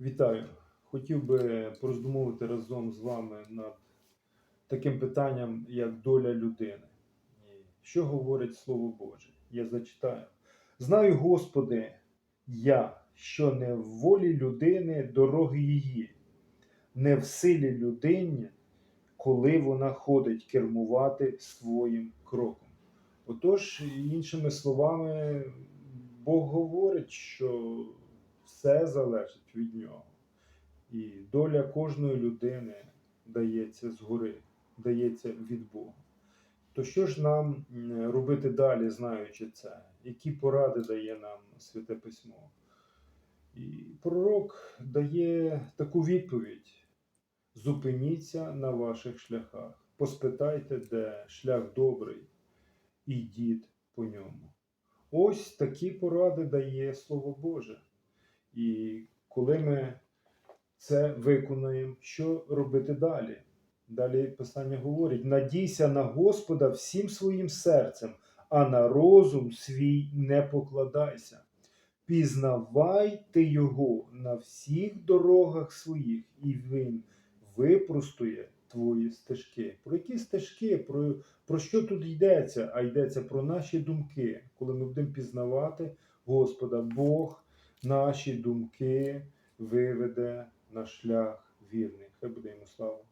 Вітаю! Хотів би пороздумовувати разом з вами над таким питанням, як доля людини. Що говорить Слово Боже? Я зачитаю. Знаю, Господи, я, що не в волі людини дороги її, не в силі людині, коли вона ходить кермувати своїм кроком. Отож, іншими словами, Бог говорить, що все залежить від нього. І доля кожної людини дається згори, дається від Бога. То що ж нам робити далі, знаючи це? Які поради дає нам Святе Письмо? І пророк дає таку відповідь: зупиніться на ваших шляхах, поспитайте, де шлях добрий, ідіть по ньому. Ось такі поради дає Слово Боже. І коли ми це виконуємо, що робити далі? Далі Писання говорить: надійся на Господа всім своїм серцем, а на розум свій не покладайся. Пізнавай ти його на всіх дорогах своїх, і він випростує твої стежки. Про які стежки? Про, про що тут йдеться? А йдеться про наші думки, коли ми будемо пізнавати Господа, Бог наші думки виведе на шлях вірний. Хай буде йому слава.